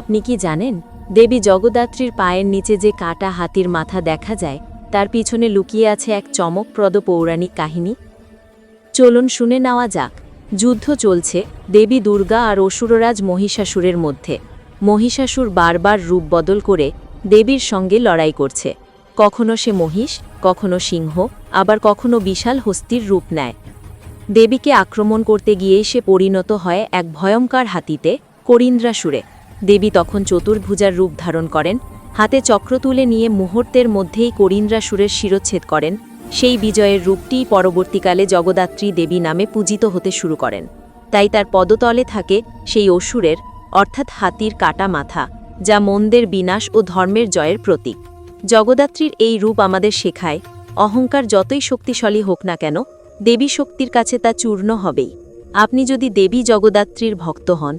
আপনি কি জানেন, দেবী জগদ্ধাত্রীর পায়ের নিচে যে কাটা হাতির মাথা দেখা যায়, তার পিছনে লুকিয়ে আছে এক চমকপ্রদ পৌরাণিক কাহিনী? চলুন শুনে নেওয়া যাক। যুদ্ধ চলছে, দেবী দুর্গা আর অসুররাজ মহিষাসুরের মধ্যে। মহিষাসুর বারবার রূপ বদল করে দেবীর সঙ্গে লড়াই করছে। কখনো সে মহিষ, কখনো সিংহ, আবার কখনো বিশাল হস্তির রূপ নেয়। দেবীকে আক্রমণ করতে গিয়ে সে পরিণত হয় এক ভয়ঙ্কর হাতিতে, করিন্দ্রাসুরে। দেবী তখন চতুর্ভুজার রূপ ধারণ করেন, হাতে চক্র তুলে নিয়ে মুহূর্তের মধ্যেই করিন্দ্রাসুরের শিরচ্ছেদ করেন, সেই বিজয়ের রূপটিই পরবর্তীকালে জগদ্ধাত্রী দেবী নামে পূজিত হতে শুরু করেন। তাই তার পদতলে থাকে সেই অসুরের, অর্থাৎ হাতির কাটা মাথা, যা মন্দের বিনাশ ও ধর্মের জয়ের প্রতীক। জগদ্ধাত্রীর এই রূপ আমাদের শেখায়, অহংকার যতই শক্তিশালী হোক না কেন, দেবী শক্তির কাছে তা চূর্ণ হবেই। আপনি যদি দেবী জগদ্ধাত্রীর ভক্ত হন